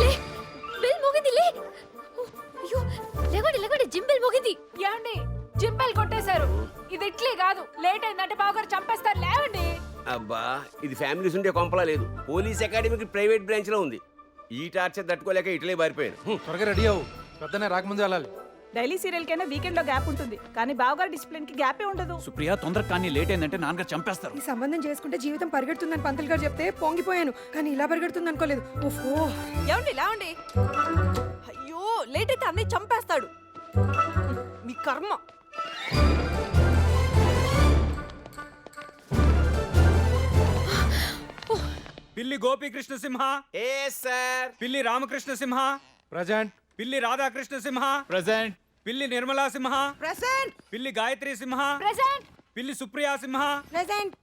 లే బెల్ మోగింది లే. అయ్యో లేవండి లేవండి జిమ్ బెల్ మోగింది. ఏమండి జింబెల్ కొట్టేశారు. ఇది ఇట్లే కాదు లేట్ అయిందంటే బావగారు చంపేస్తారు లేవండి. అబ్బా ఇది ఫ్యామిలీస్ ఉండే కొంపలా లేదు. పోలీస్ అకాడమీకి ప్రైవేట్ బ్రాంచ్లో ఉంది. ఈ టార్చర్ తట్టుకోలేక ఇటలే పారిపోయాను. త్వరగా రెడీ అవ్వు. పొద్దున్నే రాకముందే వెళ్ళాలి. డైలీ సీరియల్ కైనా వీకెండ్లో గ్యాప్ ఉంటుంది. కానీ బావగారు డిసిప్లిన్కి గ్యాపే ఉండదు. సుప్రియ తొందరగా కానీ లేట్ అయిందంటే నాన్నగారు చంపేస్తారు. ఈ సంబంధం చేసుకుంటే జీవితం పరిగెడుతుందని పంతులు గారు చెప్తే పొంగిపోయాను. కానీ ఇలా పరిగెడుతుంది అనుకోలేదు. ఓహో ఏమండి లేవండి అయ్యో లేట్ అయితే అన్నయ్య చంపేస్తాడు. మీ కర్మ. పిల్లి గోపీకృష్ణ సింహ ఏ సార్? పిల్లి రామకృష్ణ సింహ ప్రజెంట్ పిల్లి రాధాకృష్ణ సింహ ప్రెసెంట్ పిల్లి నిర్మలా సింహ ప్రెసెంట్ పిల్లి Gayatri Simha present Pilli Supriya Simha present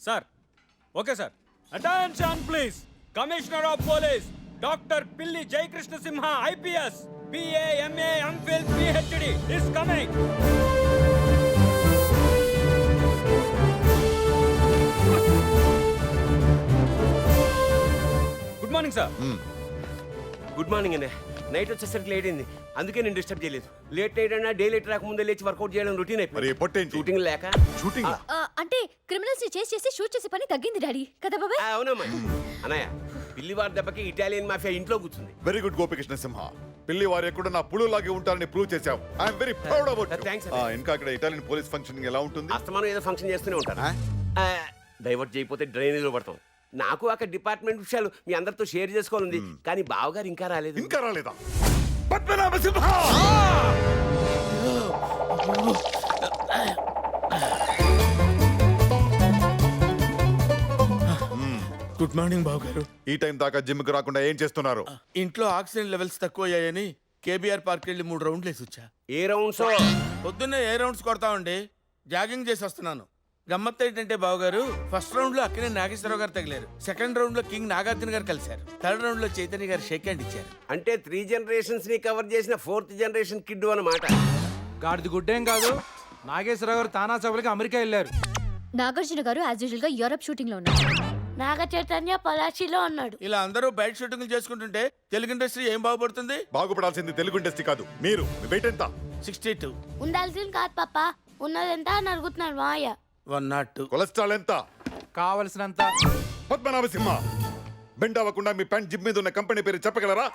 sir okay sir attention please commissioner of police doctor Pilli Jayakrishna Simha IPS BA MA MPhil PhD is coming good morning sir good morning అండి night వచ్చేసరికి late అయింది. అందుకే నేను disturb చేయలేదు. Late night అయినా day late రాకముందే లేచి work out చేయడం రొటీన్ మరి అయిపోయింది పొట్టేంటి షూటింగ్ లేక? షూటింగ్ ఆ, అంటే క్రిమినల్స్ని చేసి చేసి షూట్ చేసే పని తగ్గింది డాడీ. కదా బాబాయ్? ఆ, అవునమ్మా. అన్నయ్య పిల్లివారి దెబ్బకి ఇటాలియన్ మాఫియా ఇంట్లో కూర్చుంది. Very good Gopikrishna Simha. పిల్లి వారు ఎక్కడ నా పులు లాగే ఉంటారని ప్రూవ్ చేశావు. I'm very proud about Thanks, sir. ఇంకా అక్కడ ఇటాలియన్ పోలీస్ ఫంక్షన్ ఎలా ఉంటుంది? అస్తమానం ఏదో ఫంక్షన్ చేస్తూనే ఉంటారు. డైవర్ట్ చేయకపోతే డ్రైనేజ్లో పడతాం. నాకు అక్కడ డిపార్ట్మెంట్ విషయాలు మీ అందరితో షేర్ చేసుకోవాలంది. కానీ బావగారు ఇంకా రాలేదు. ఇంకా రాలేదా? పద్మనాభ సింహ గుడ్ మార్నింగ్ బాబు గారు ఈ టైం దాకా జిమ్కి రాకుండా ఏం చేస్తున్నారు? ఇంట్లో ఆక్సిజన్ లెవెల్స్ తక్కువ అయ్యాయని కేబీఆర్ పార్క్ వెళ్ళి మూడు రౌండ్లు వేసి వచ్చా. ఏ రౌండ్స్? పొద్దున్నే ఏ రౌండ్స్ కొడతామండి జాగింగ్ చేసి వస్తున్నాను. గమ్మత్ ఏంటంటే బావగారు ఫస్ట్ రౌండ్లో అక్కినే నాగేశ్వరరావు గారు తగిలారు. సెకండ్ రౌండ్లో కింగ్ నాగార్జున గారు కలిశారు. థర్డ్ రౌండ్లో చైతన్య గారు షేక్ హ్యాండ్ ఇచ్చారు. అంటే త్రీ జనరేషన్స్ని కవర్ చేసిన ఫోర్త్ జనరేషన్ కిడ్ అన్నమాట. గాడిది గుడ్డేం కాదు. నాగేశ్వరరావు గారు తానా సభలకి అమెరికా వెళ్ళారు. నాగార్జున గారు యాజ్ యూజువల్గా యూరప్ షూటింగ్లో ఉన్నారు నాగ చైతన్య పలాచిలో ఉన్నాడు. ఇలా అందరూ బయట షూటింగ్లు చేసుకుంటుంటే తెలుగు ఇండస్ట్రీ ఏం బాగుపడుతుంది? బాగుపడాల్సింది తెలుగు ఇండస్ట్రీ కాదు. మీరు మీ వెయిట్ ఎంత? సిక్స్టీ టూ ఉండాల్సింది కాదు పాప. ఉన్నదెంత అని అడుగుతున్నాడు Maya one not two. Cholesterol ఎంత? కావలసినంత. పద్మనాభ సింహ. బెండ్ అవ్వకుండా మీ ప్యాంట్ జిమ్ మీద ఉన్న కంపెనీ పేరు చెప్పగలరా?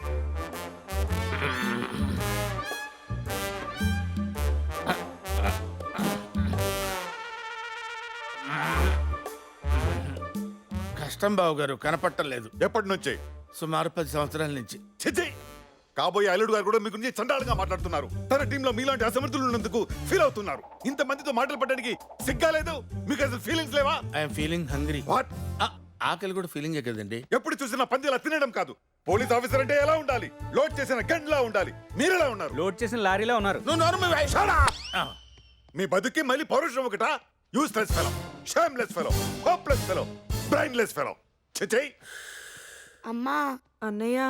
కష్టం బావగారు కనపట్టలేదు. ఎప్పటి నుంచి? సుమారు పది సంవత్సరాల నుంచి. చిచి కాబోయే అల్లుడు గారు కూడా మీ గురించి చండాలంగా మాట్లాడుతున్నారు. తన టీంలో మీలాంటి అసమర్థులు ఉన్నందుకు ఫీల్ అవుతున్నారు. ఇంత మందితో మాటలు పడడానికి సిగ్గా లేదు? మీకు అసలు ఫీలింగ్స్ లేవా? ఐఎమ్ ఫీలింగ్ హంగ్రీ వాట్ ఆకలి కూడా ఫీలింగే కదండి? ఎప్పుడు చూసినా పందిలా తినడం కాదు. పోలీస్ ఆఫీసర్ అంటే ఎలా ఉండాలి? లోడ్ చేసిన గంటలా ఉండాలి. మీరెలా ఉన్నారు? లోడ్ చేసిన లారీలో ఉన్నారు. నువ్వు నోరు. మీ బతుకి మళ్ళీ పౌరుషం ఒకటా? Useless fellow shameless fellow hopeless fellow brainless fellow చిచై అమ్మా అన్నయ్య.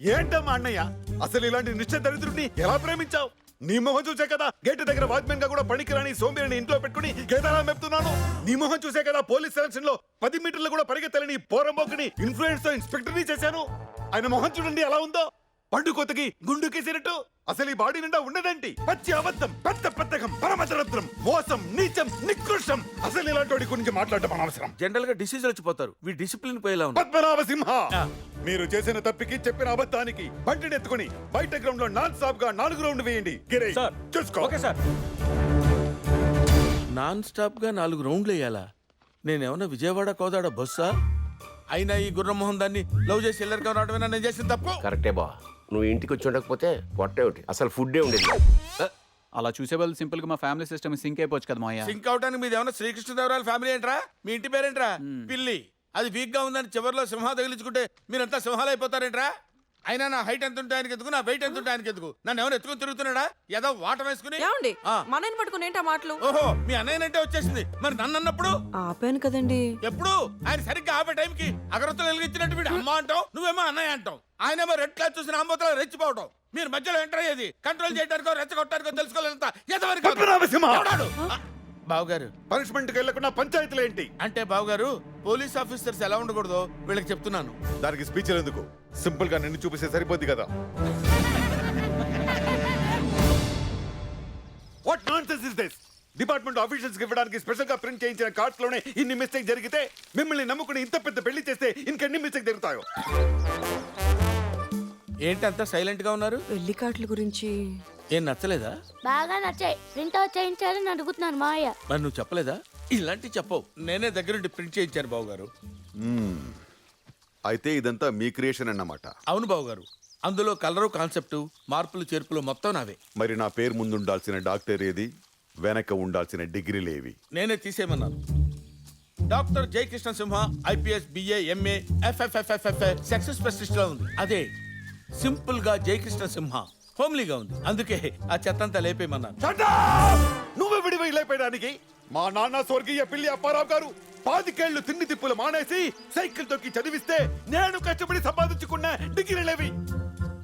ఏంటమ్మా అన్నయ్య? అసలు ఇలాంటి నిశ్చయ దరిద్రుడిని ఎలా ప్రేమించావు? నీ మొహం చూసే కదా గేట్ దగ్గర వాచ్మెన్గా కూడా పనికిరాని సోంబేరిని ఇంట్లో పెట్టుకుని గేదెలా మెప్తున్నాను? నీ మొహం చూసే కదా పోలీస్ సెలక్షన్లో పది మీటర్లు కూడా పరిగెత్తలేని పోరంబోకుని ఇన్ఫ్లుయెన్స్తో ఇన్స్పెక్టర్ని చేశాను. ఆయన మొహం చూడండి ఎలా ఉందో. పండు కొత్తకి గుండు కేసినట్టు. అసలు ఈ బాడీ నిండా ఉన్నదేంటి పచ్చి అబద్ధం పెద్ద పెద్దకం పరమదరద్రం మోసం నీచం నికృష్టం. అసలు ఇలాంటి వాడి గురించి మాట్లాడటం అనవసరం. జనరల్గా డిసీజ్ వచ్చిపోతారు. వీ డిసిప్లిన్ పోయేలా ఉన్నారు పద్మనాభ సింహ మీరు చేసిన తప్పికి చెప్పిన అబద్ధానికి బంటిని ఎత్తుకుని బయట గ్రౌండ్లో నాన్ స్టాప్గా నాలుగు రౌండ్ వేయండి. గిరి సార్. చూసుకో. ఓకే సార్ నాన్ స్టాప్గా నాలుగు రౌండ్లు వేయాలా? నేనేమన్నా విజయవాడ కోదాడ బస్సా? అయినా ఈ గుర్రమోహన్ దాన్ని లవ్ చేసి ఎల్లరికం రావడమేనా? నేను చేసిన తప్పు? కరెక్టే బా. నువ్వు ఇంటికి వచ్చి ఉండకపోతే పొట్టే ఒకటి. అసలు ఫుడ్డే ఉండేది అలా చూసే వాళ్ళు సింపుల్గా మా ఫ్యామిలీ సిస్టమ్ సింక్ అయిపోవచ్చు కదా మాయా సింక్ అవడానికి మీది ఏమన్నా శ్రీకృష్ణదేవరాయల ఫ్యామిలీ ఏంట్రా? మీ ఇంటి పేరేంట్రా? పిల్లి. అది వీక్గా ఉందని చివరిలో సింహ తగిలించుకుంటే మీరంతా సింహాలు అయిపోతారేంట్రా? అయినా నా హైట్ ఎంత ఉంటే ఆయనకి ఎందుకు? నా వెయిట్ ఎంత ఉంటే ఆయనకి ఎందుకు? నన్ను ఎవరు ఎత్తుకుని తిరుగుతున్నాడా? ఏదో వాట వేసుకుని? ఏమండి. మనని పట్టుకుని ఏంటా మాటలు? ఓహో మీ అన్నయ్యనంటే వచ్చేసింది. మరి నన్ను అన్నప్పుడు ఆపాను కదండి. ఎప్పుడు? ఆయన సరిగ్గా ఆపే టైంకి అగరత్తులు వెలిగించినట్టు వీడు అమ్మ అంటావు నువ్వేమో అన్నయ్య అంటావు. ఆయనేమో రెడ్ క్లాత్ చూసిన అమ్మతో రెచ్చిపోవటం. మీరు మధ్యలో ఎంటర్ అయ్యేది కంట్రోల్ చేయడానికో రెచ్చగొట్టడానికో తెలుసుకోలేనంత ఎంతవరకు బావుగారు. పనిష్మెంట్కి వెళ్ళకుండా పంచాయతీలు ఏంటి? అంటే బావుగారు పోలీస్ ఆఫీసర్స్ ఎలా ఉండకూడదో వీళ్ళకి చెప్తున్నాను. దానికి స్పీచ్ ఎందుకు? సింపుల్గా నిన్ను చూపిస్తే సరిపోద్ది కదా. What nonsense is this department officials ఇవ్వడానికి స్పెషల్గా ప్రింట్ చేయించిన కార్డ్స్లోనే ఇన్ని మిస్టేక్ జరిగితే మిమ్మల్ని నమ్ముకుని ఇంత పెద్ద పెళ్ళి చేస్తే ఇంకెన్ని మిస్టేక్ జరుగుతాయో? ఏంటి అంత సైలెంట్గా ఉన్నారు? పెళ్ళి కార్డుల గురించి. ఏం నచ్చలేదా? బాగా నచ్చాయి. ప్రింట్ అవుట్ చేయించాలని అడుగుతున్నాను మావయ్య. మరి నువ్వు చెప్పలేదా? ఇలాంటి చెప్పవు. నేనే దగ్గరుండి ప్రింట్ చేయించాను బాబు గారు అయితే ఇదంతా మీ క్రియేషన్ అన్నమాట. అవును బాబు గారు అందులో కలరు కాన్సెప్ట్ మార్పులు చేర్పులు మొత్తం నావే. మరి నా పేరు ముందు ఉండాల్సిన డాక్టర్ ఏది? వెనక ఉండాల్సిన డిగ్రీలేవి నేనే తీసేయమన్నాను. Doctor Jayakrishna Simha IPS BA MA F F F F success specialist లా ఉంది. అదే సింపుల్గా జయకృష్ణ సింహ హోమ్లీగా ఉంది. అందుకే ఆ చెత్తంతా లేపేయమన్నాను. నువ్వు విడివై లేపేయడానికి మా నాన్న స్వర్గీయ పిల్లి అప్పారావు గారు పాతికేళ్ళు తిండి తిప్పులు మానేసి సైకిల్ తొక్కి చదివిస్తే నేను కష్టపడి సంపాదించుకున్న డిగ్రీలేవి.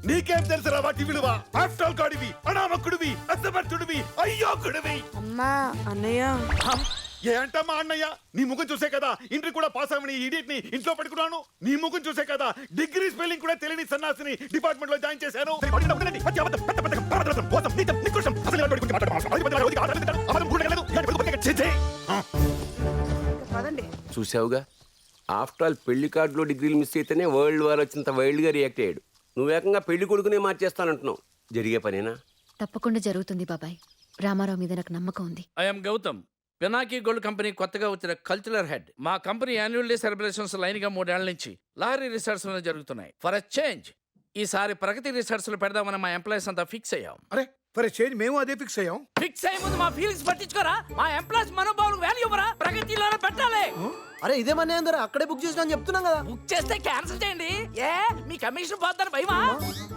నీకేం తెలుసురా వాటి విలువ? ఆఫ్టర్ ఆల్ గాడివి అనామకుడివి అసమర్థుడివి అయ్యోకుడివి అమ్మా అన్నయ్య. ఏ అంటమ్మా అన్నయ్య? నీ ముఖం చూసే కదా ఇంటర్ కూడా పాస్ అవ్వని ఇడియట్ని ఇంట్లో పెట్టుకున్నాను. నీ ముఖం చూసే కదా డిగ్రీ స్పెల్లింగ్ కూడా తెలియని సన్నాసిని డిపార్ట్మెంట్లో జాయిన్ చేశాను. చూసావుగా ఆఫ్టర్ ఆల్ పెళ్ళి కార్డులో డిగ్రీలు మిస్ అయితేనే వరల్డ్ వార్ వచ్చినంత వైల్డ్గా రియాక్ట్ అయ్యాడు. నువ్వు ఏకంగా పెళ్ళి కొడుకునే మార్చేస్తానంటున్నావు. జరిగే పనేనా? తప్పకుండా జరుగుతుంది బాబాయ్. రామారావు మీద నాకు నమ్మకం ఉంది. I'm Gautam. Pinaki gold company కొత్తగా వచ్చిన కల్చరల్ హెడ్. మా కంపెనీ యాన్యువల్ డే సెలబ్రేషన్స్ లైన్గా మూడేళ్ళ నుంచి లారీ రిసార్ట్స్ జరుగుతున్నాయి. ఫర్ అ చేంజ్ ఈసారి ప్రగతి రిసార్ట్స్లో పెడదామని మా ఎంప్లాయీస్ అంతా ఫిక్స్ అయ్యాం. అరే ఫర్ చేంజ్ మేము అదే ఫిక్స్ అయ్యాం. ఫిక్స్ అయ్యే ముందు మా ఫీలింగ్స్ పట్టించుకోరా? మా ఎంప్లాయీస్ మనోభావాలకు వాల్యూ ఇవ్వరా? ప్రగతిలోనే పెట్టాలి. అరే ఇదే మన అందరూ అక్కడే బుక్ చేసిన చెప్తున్నాం కదా. బుక్ చేస్తే క్యాన్సిల్ చేయండి. ఏ మీ కమిషన్ పోతాను భయమా?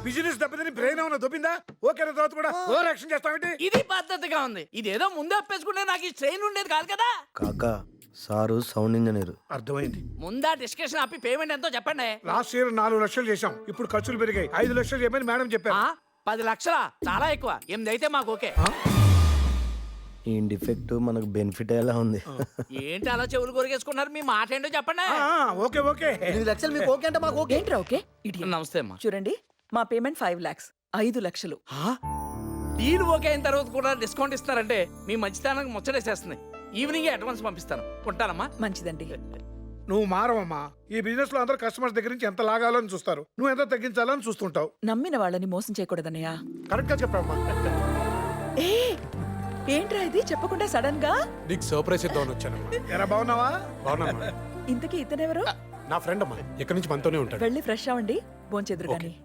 బిజినెస్ దెబ్బతిని బ్రెయిన్ ఏమైనా దొబ్బిందా? ఓకే తర్వాత కూడా ఓవర్ యాక్షన్ చేస్తామంటే ఇది పద్ధతిగా ఉంది. ఇదేదో ముందే ఒప్పేసుకుంటే నాకు ఈ ట్రైన్ ఉండేది కాదు కదా? కాకా సారు సౌండ్ ఇంజనీర్ అర్థమైంది. ముందా డిస్కషన్ ఆపి పేమెంట్ ఎంతో చెప్పండి. లాస్ట్ ఇయర్ నాలుగు లక్షలు చేశాం. ఇప్పుడు ఖర్చులు పెరిగాయి. ఐదు లక్షలు చేయమని మేడం చెప్పారు. ఆ, పది లక్షలా? చాలా ఎక్కువ. ఎనిమిది అయితే మాకు ఓకే. ఈ డిఫెక్ట్ మనకు బెనిఫిట్ ఎలా ఉంది. ఏంటి అలా చెవులు కొరిగేసుకున్నారు మీ మాట ఏంటో చెప్పండి. ఆ, ఓకే ఓకే. ఎనిమిది లక్షలు మీకు ఓకే అంటే మాకు ఓకే. ఏంట్రా ఓకే? నమస్తే అమ్మా. చూడండి మా పేమెంట్ ఫైవ్ లాక్స్ ఐదు లక్షలు. డీల్ ఓకే అయిన తర్వాత కూడా డిస్కౌంట్ ఇస్తారంటే మీ మంచితనానికి ముచ్చటేసేస్తుంది. ఈవినింగ్ అడ్వాన్స్ పంపిస్తాను. ఉంటానమ్మా. మంచిదండి. నువ్వు మారవమ్మా. ఈ బిజినెస్లో అందరూ కస్టమర్స్ దగ్గర నుంచి ఎంత లాగాలని చూస్తారు. నువ్వు ఎంత తగ్గించాలని చూస్తుంటావు. నమ్మిన వాళ్ళని మోసం చేయకూడదన్నయ్య. కరెక్ట్గా చెప్పామ్మా ఏ? ఏంట్రా ఇది? చెప్పకుండా సడన్గా? నీకు సర్ప్రైజ్ ఇద్దామని వచ్చాను ఎరా బాగున్నావా? బాగున్నా ఇంతకీ ఇతనెవరు? నా ఫ్రెండ్ అమ్మా. ఎక్కడి నుంచి మనతోనే ఉంటాడు. వెళ్ళి ఫ్రెష్ అవ్వండి భోంచెదురు గాని